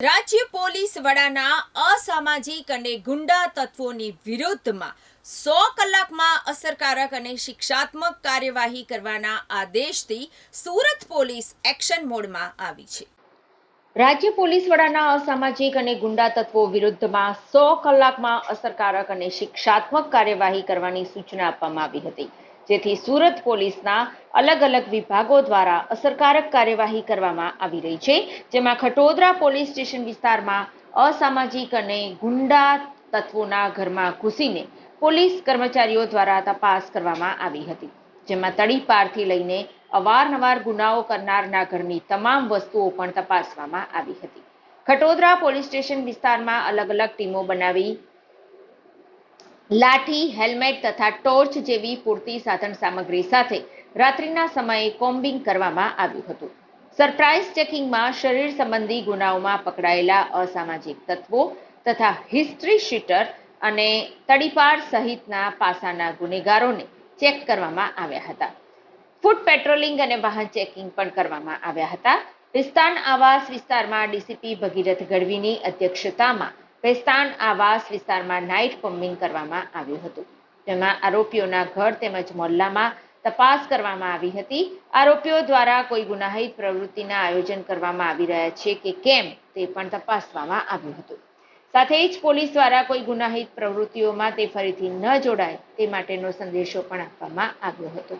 રાજ્ય પોલીસ વડાના અસામાજિક અને ગુંડા તત્વોની વિરુદ્ધમાં સો કલાકમાં અસરકારક અને શિક્ષાત્મક કાર્યવાહી કરવાના આદેશથી સુરત પોલીસ એક્શન મોડમાં આવી છે. રાજ્ય પોલીસ વડાના અસામાજિક અને ગુંડા તત્વો વિરુદ્ધમાં સો કલાકમાં અસરકારક અને શિક્ષાત્મક કાર્યવાહી કરવાની સૂચના આપવામાં આવી હતી. જેથી સુરત પોલીસના અલગ અલગ વિભાગો દ્વારા અસરકારક કાર્યવાહી કરવામાં આવી રહી છે, જેમાં ખટોદરા પોલીસ સ્ટેશન વિસ્તારમાં અસામાજિક અને ગુંડા તત્વોના ઘરમાં ઘૂસીને પોલીસ કર્મચારીઓ દ્વારા તપાસ કરવામાં આવી હતી, જેમાં તડીપારથી લઈને અવારનવાર ગુનાઓ કરનારના ઘરની તમામ વસ્તુઓ પણ તપાસવામાં આવી હતી. ખટોદરા પોલીસ સ્ટેશન વિસ્તારમાં અલગ અલગ ટીમો બનાવી લાઠી, હેલ્મેટ તથા ટોર્ચ જેવી પૂરતી સાધન સામગ્રી સાથે રાત્રિના સમયે કોમ્બિંગ કરવામાં આવ્યું હતું. સરપ્રાઇઝ ચેકિંગમાં શરીર સંબંધી ગુનાઓમાં પકડાયેલા અસામાજિક તત્વો તથા હિસ્ટ્રી શીટર અને તડીપાર સહિતના પાસાના ગુનેગારોને ચેક કરવામાં આવ્યા હતા. ફૂટ પેટ્રોલિંગ અને વાહન ચેકિંગ પણ કરવામાં આવ્યા હતા. વિસ્તાન આવાસ વિસ્તારમાં ડીસીપી ભગીરથ ગઢવીની અધ્યક્ષતામાં વિસ્તાન આવાસ વિસ્તારમાં નાઇટ કોમ્બિંગ કરવામાં આવ્યું હતું. જેમાં આરોપીઓના ઘર તેમજ મોહલ્લામાં તપાસ કરવામાં આવી હતી. આરોપીઓ દ્વારા કોઈ ગુનાહિત પ્રવૃત્તિના આયોજન કરવામાં આવી રહ્યા છે કે કેમ તે પણ તપાસવામાં આવ્યું હતું. સાથે જ પોલીસ દ્વારા કોઈ ગુનાહિત પ્રવૃત્તિઓમાં તે ફરીથી ન જોડાય તે માટેનો સંદેશો પણ આપવામાં આવ્યો હતો.